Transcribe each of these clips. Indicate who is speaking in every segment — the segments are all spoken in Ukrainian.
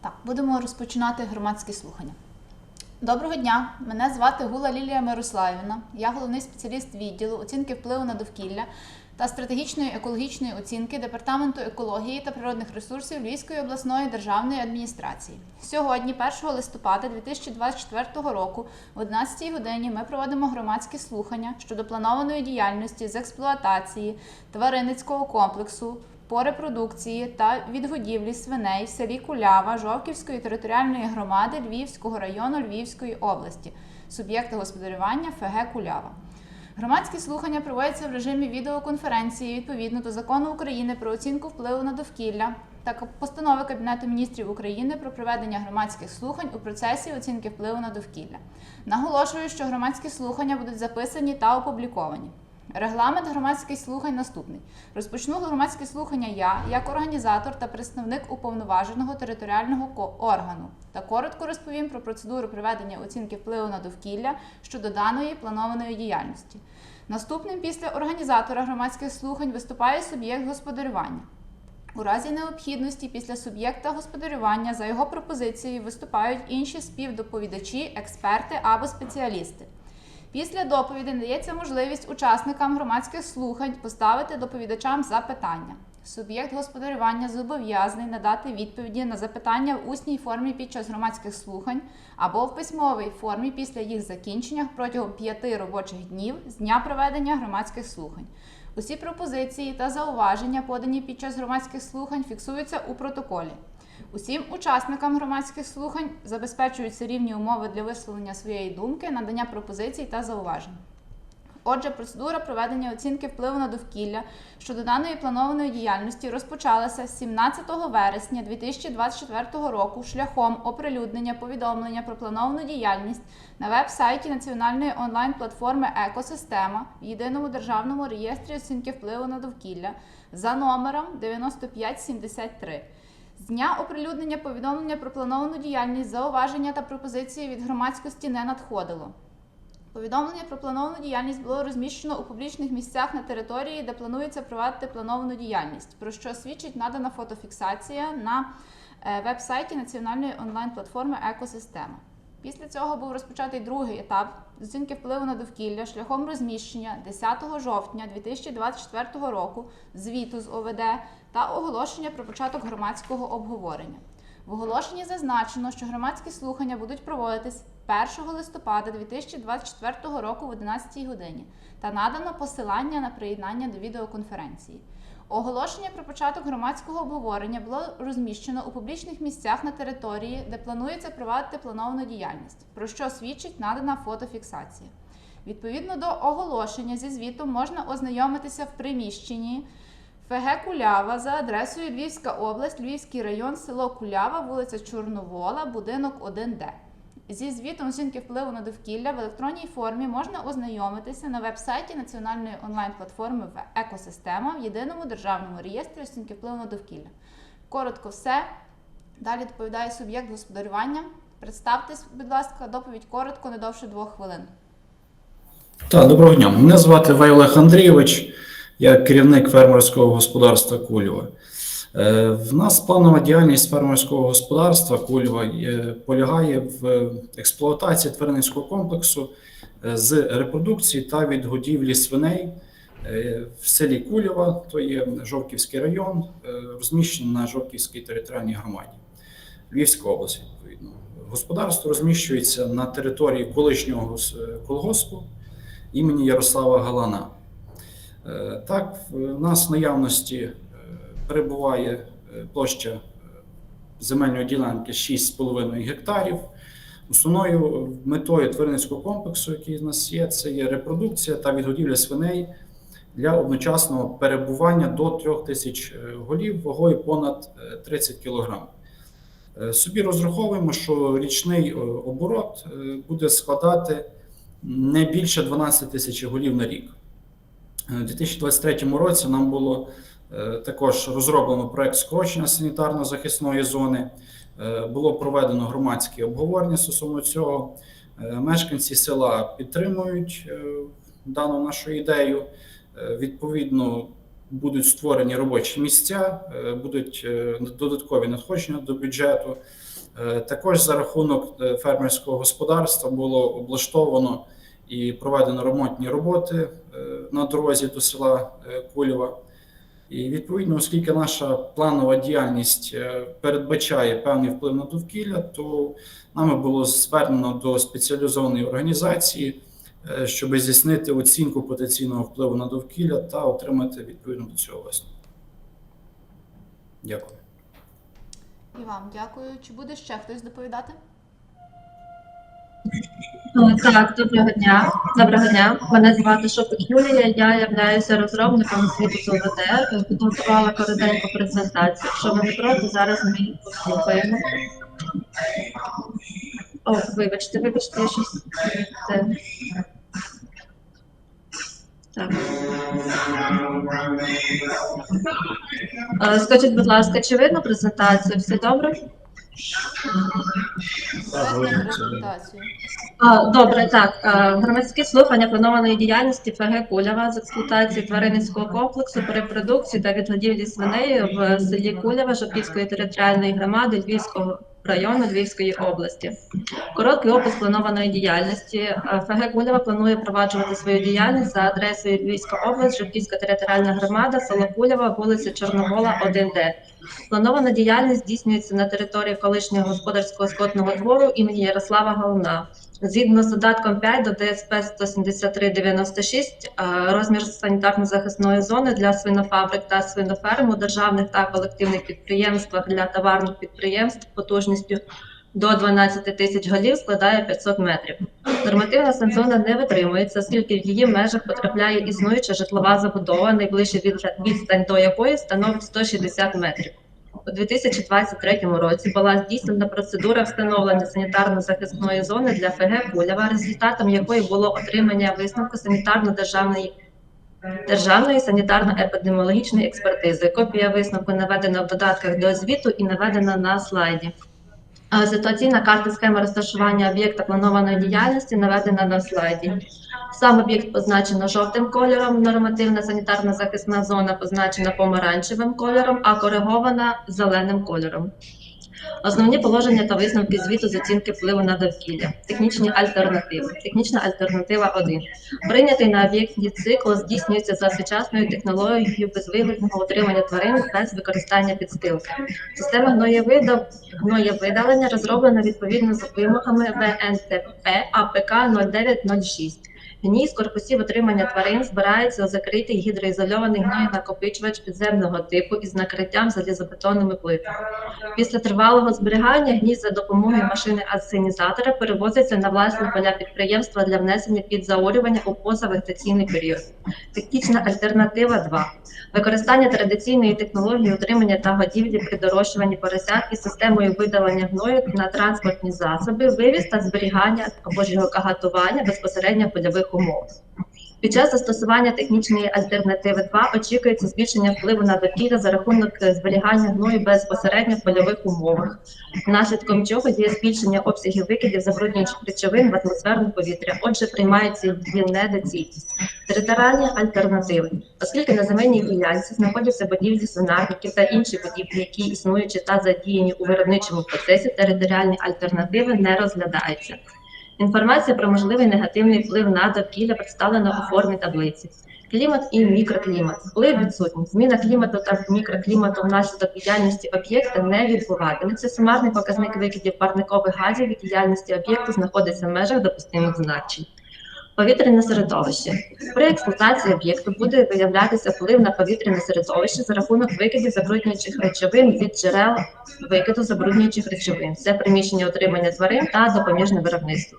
Speaker 1: Так, будемо розпочинати громадські слухання. Доброго дня, мене звати Гула Лілія Мирославівна. Я головний спеціаліст відділу оцінки впливу на довкілля та стратегічної екологічної оцінки Департаменту екології та природних ресурсів Львівської обласної державної адміністрації. Сьогодні, 1 листопада 2024 року, о 11 годині, ми проводимо громадські слухання щодо планованої діяльності з експлуатації тваринницького комплексу по репродукції та відгодівлі свиней в селі Кулява Жовківської територіальної громади Львівського району Львівської області, суб'єкти господарювання ФГ Кулява. Громадські слухання проводяться в режимі відеоконференції відповідно до закону України про оцінку впливу на довкілля та постанови Кабінету міністрів України про проведення громадських слухань у процесі оцінки впливу на довкілля. Наголошую, що громадські слухання будуть записані та опубліковані. Регламент громадських слухань наступний. Розпочну громадські слухання я, як організатор та представник уповноваженого територіального органу, та коротко розповім про процедуру проведення оцінки впливу на довкілля щодо даної планованої діяльності. Наступним після організатора громадських слухань виступає суб'єкт господарювання. У разі необхідності після суб'єкта господарювання за його пропозицією виступають інші співдоповідачі, експерти або спеціалісти. Після доповіді надається можливість учасникам громадських слухань поставити доповідачам запитання. Суб'єкт господарювання зобов'язаний надати відповіді на запитання в усній формі під час громадських слухань або в письмовій формі після їх закінчення протягом п'яти робочих днів з дня проведення громадських слухань. Усі пропозиції та зауваження, подані під час громадських слухань, фіксуються у протоколі. Усім учасникам громадських слухань забезпечуються рівні умови для висловлення своєї думки, надання пропозицій та зауважень. Отже, процедура проведення оцінки впливу на довкілля щодо даної планованої діяльності розпочалася 17 вересня 2024 року шляхом оприлюднення повідомлення про плановану діяльність на веб-сайті національної онлайн-платформи Екосистема в єдиному державному реєстрі оцінки впливу на довкілля за номером 9573. З дня оприлюднення повідомлення про плановану діяльність, зауваження та пропозиції від громадськості не надходило. Повідомлення про плановану діяльність було розміщено у публічних місцях на території, де планується провадити плановану діяльність, про що свідчить надана фотофіксація на е, веб-сайті національної онлайн-платформи Екосистема. Після цього був розпочатий другий етап з оцінки впливу на довкілля шляхом розміщення 10 жовтня 2024 року звіту з ОВД та оголошення про початок громадського обговорення. В оголошенні зазначено, що громадські слухання будуть проводитись 1 листопада 2024 року в 11 годині та надано посилання на приєднання до відеоконференції. Оголошення про початок громадського обговорення було розміщено у публічних місцях на території, де планується провадити плановану діяльність, про що свідчить надана фотофіксація. Відповідно до оголошення зі звітом можна ознайомитися в приміщенні ФГ Кулява за адресою Львівська область, Львівський район, село Кулява, вулиця Чорновола, будинок 1Д. Зі звітом оцінки впливу на довкілля в електронній формі можна ознайомитися на веб-сайті національної онлайн-платформи в екосистема в єдиному державному реєстрі оцінки впливу на довкілля. Коротко все. Далі доповідає суб'єкт господарювання. Представтесь, будь ласка, доповідь коротко, не довше двох хвилин.
Speaker 2: Так, доброго дня. Мене звати Вай Олег Андрійович, я керівник фермерського господарства Кульова. Е, В нас планова діяльність фермерського господарства Кульва полягає в експлуатації тваринницького комплексу е, з репродукції та відгодівлі свиней е, в селі Кульова, то є Жовківський район, розміщений на Жовківській територіальній громаді, Львівська область, відповідно. Господарство розміщується на території колишнього колгоспу імені Ярослава Галана. Е, Так, в нас в наявності е, перебуває е, площа земельної ділянки 6,5 гектарів. Основною метою тваринницького комплексу, який в нас є, це є репродукція та відгодівля свиней для одночасного перебування до 3 тисяч голів вагою понад е, 30 кг. Собі розраховуємо, що річний оборот буде складати не більше 12 тисяч голів на рік. Е, У 2023 році нам було е, також розроблено проект скорочення санітарно-захисної зони. Е, Було проведено громадське обговорення стосовно цього. Е, Мешканці села підтримують е, дану нашу ідею. Е, Відповідно, будуть створені робочі місця, е, будуть е, додаткові надходження до бюджету. Е, Також за рахунок е, фермерського господарства було облаштовано і проведено ремонтні роботи е, на дорозі до села е, Кульова. І відповідно, оскільки наша планова діяльність е, передбачає певний вплив на довкілля, то нами було звернено до спеціалізованої організації, щоб здійснити оцінку потенційного впливу на довкілля та отримати відповідно до цього висновку. Дякую.
Speaker 1: І вам дякую. Чи буде ще хтось доповідати?
Speaker 3: О, Так, доброго дня. Доброго дня. Мене звати Шопик Юлія. Я являюся розробником світу з ОВД. Підготувала коротеньку презентацію. Якщо ви не проти, зараз ми її послухаємо. О, вибачте, вибачте, я щось. Так. Е, Скажіть, будь ласка, чи видно презентацію? Все добре? Добре, так. Громадські слухання планованої діяльності ФГ Кулява з експлуатації тваринницького комплексу перепродукції та відгодівлі свиней в селі Кулява Жопільської територіальної громади Львівського району Львівської області. Короткий опис планованої діяльності. Е, ФГ Кулява планує впроваджувати свою діяльність за адресою Львівська область, Жовківська територіальна громада, село Кулява, вулиця Чорновола, 1Д. Планована діяльність здійснюється на території колишнього господарського скотного двору імені Ярослава Галуна. Згідно з додатком 5 до ДСП 17396, е, розмір санітарно-захисної зони для свинофабрик та свиноферм у державних та колективних підприємствах для товарних підприємств потужністю до 12 тисяч голів складає 500 метрів. Нормативна санкціона не витримується, оскільки в її межах потрапляє існуюча житлова забудова, найближча від- відстань до якої становить 160 метрів. У 2023 році була здійснена процедура встановлення санітарно-захисної зони для ФГ Кулява, результатом якої було отримання висновку санітарно-державної державної санітарно-епідеміологічної експертизи. Копія висновку наведена в додатках до звіту і наведена на слайді. А Ситуаційна карта схеми розташування об'єкта планованої діяльності наведена на слайді. Сам об'єкт позначено жовтим кольором, нормативна санітарна захисна зона позначена помаранчевим кольором, а коригована зеленим кольором. Основні положення та висновки звіту з оцінки впливу на довкілля. Технічні альтернативи. Технічна альтернатива 1. Прийнятий на об'єкті цикл здійснюється за сучасною технологією безвиглядного утримання тварин без використання підстилки. Система гноєвидалення розроблена відповідно з вимогами ВНТП АПК 0906. Гній з корпусів отримання тварин збирається у закритий гідроізольований гноєнакопичувач підземного типу із накриттям залізобетонними плитами. Після тривалого зберігання гній за допомогою машини асенізатора перевозиться на власні поля підприємства для внесення під заорювання у позавегетаційний період. Технічна альтернатива 2. Використання традиційної технології утримання та годівлі при дорощуванні поросят із системою видалення гною на транспортні засоби, вивіз та зберігання або ж його безпосередньо в умовах. Під час застосування технічної альтернативи 2 очікується збільшення впливу на довкілля за рахунок зберігання гною безпосередньо в польових умовах, наслідком чого є збільшення обсягів викидів забруднюючих речовин в атмосферне повітря. Отже, приймається її недоцільність. Територіальні альтернативи, оскільки на земельній ділянці знаходяться будівлі свинарників та інші будівлі, які існуючі та задіяні у виробничому процесі, територіальні альтернативи не розглядаються. Інформація про можливий негативний вплив на довкілля представлена у формі таблиці. Клімат і мікроклімат. Вплив відсутній. Зміна клімату та мікроклімату внаслідок діяльності об'єкта не відбуватиметься. Сумарний показник викидів парникових газів від діяльності об'єкту знаходиться в межах допустимих значень. Повітряне середовище. При експлуатації об'єкту буде виявлятися вплив на повітряне середовище за рахунок викидів забруднюючих речовин від джерел викиду забруднюючих речовин. Це приміщення отримання тварин та допоміжне виробництво.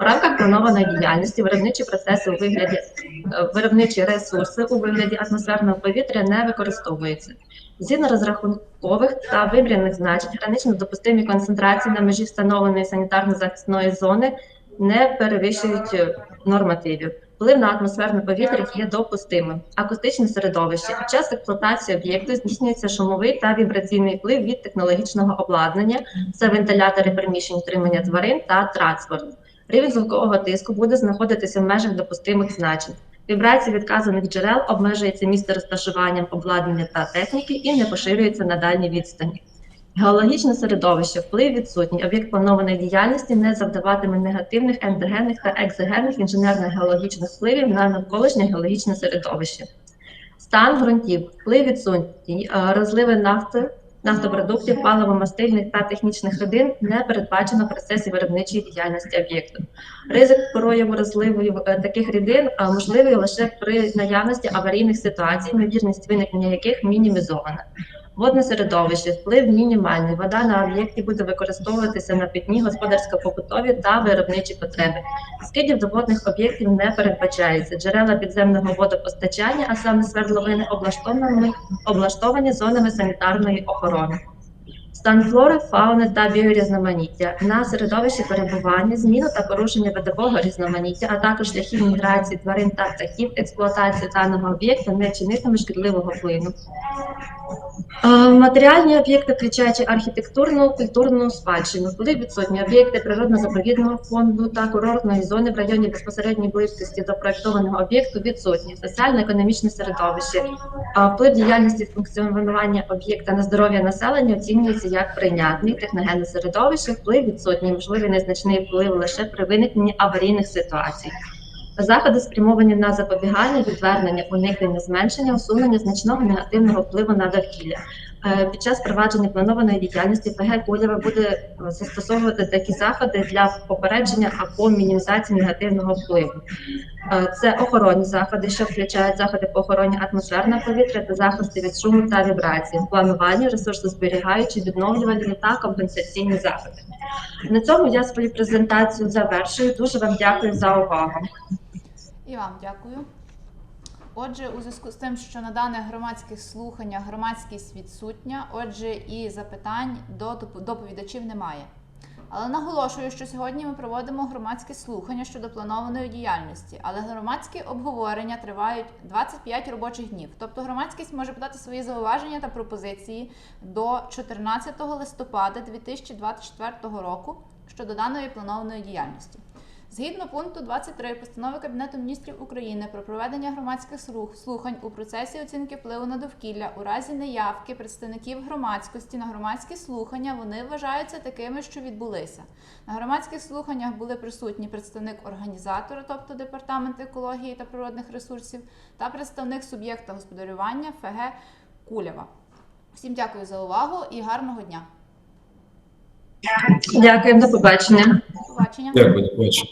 Speaker 3: В рамках планованої діяльності виробничі процеси у вигляді е, виробничі ресурси у вигляді атмосферного повітря не використовуються. Згідно розрахункових та виміряних значень, гранично допустимі концентрації на межі встановленої санітарно-захисної зони не перевищують е, нормативів. Вплив на атмосферне повітря є допустимим. Акустичне середовище. Під час експлуатації об'єкту здійснюється шумовий та вібраційний вплив від технологічного обладнання, це вентилятори приміщень утримання тварин та транспорт. Рівень звукового тиску буде знаходитися в межах допустимих значень. Вібрації відказаних джерел обмежується місце розташуванням обладнання та техніки і не поширюється на дальні відстані. Геологічне середовище, вплив відсутній. Об'єкт планованої діяльності не завдаватиме негативних ендогенних та екзогенних інженерно-геологічних впливів на навколишнє геологічне середовище. Стан ґрунтів, вплив відсутній, Е, розливи нафти, нафтопродуктів, паливомастильних та технічних рідин не передбачено в процесі виробничої діяльності об'єкту. Ризик прояву розливу е, таких рідин е, можливий лише при наявності аварійних ситуацій, ймовірність виникнення яких мінімізована. Водне середовище, вплив мінімальний. Вода на об'єкті буде використовуватися на питні, господарсько-побутові та виробничі потреби. Скидів до водних об'єктів не передбачається. Джерела підземного водопостачання, а саме свердловини, облаштовані, облаштовані зонами санітарної охорони. Стан флори, фауни та біорізноманіття на середовищі перебування, зміну та порушення видового різноманіття, а також шляхів міграції тварин та птахів, експлуатації даного об'єкта не чинитиме шкідливого впливу. Е, Матеріальні об'єкти, включаючи архітектурну, культурну спадщину, були відсутні об'єкти природно-заповідного фонду та курортної зони в районі безпосередньої близькості до проєктованого об'єкту відсутні. Соціально-економічне середовище. Вплив діяльності функціонування об'єкта на здоров'я населення оцінюється як прийнятний техногенне середовище, вплив відсутній, можливий незначний вплив лише при виникненні аварійних ситуацій. Заходи спрямовані на запобігання, відвернення, уникнення, зменшення, усунення значного негативного впливу на довкілля. Е, Під час провадження планованої діяльності ПГ Кулєва буде е, застосовувати такі заходи для попередження або мінімізації негативного впливу. Е, Це охоронні заходи, що включають заходи по охороні атмосферного повітря та захисти від шуму та вібрацій, планування, ресурсозберігаючі, відновлювальні та компенсаційні заходи. На цьому я свою презентацію завершую. Дуже вам дякую за увагу.
Speaker 1: І вам дякую. Отже, у зв'язку з тим, що на даних громадських слуханнях громадськість відсутня, отже, і запитань до доповідачів немає. Але наголошую, що сьогодні ми проводимо громадські слухання щодо планованої діяльності, але громадські обговорення тривають 25 робочих днів. Тобто громадськість може подати свої зауваження та пропозиції до 14 листопада 2024 року щодо даної планованої діяльності. Згідно пункту 23 постанови Кабінету міністрів України про проведення громадських слух- слухань у процесі оцінки впливу на довкілля у разі неявки представників громадськості на громадські слухання вони вважаються такими, що відбулися. На громадських слуханнях були присутні представник організатора, тобто департамент екології та природних ресурсів, та представник суб'єкта господарювання ФГ Кулєва. Всім дякую за увагу і гарного дня.
Speaker 3: Дякую, до побачення.
Speaker 1: До побачення.
Speaker 2: Дякую, до побачення.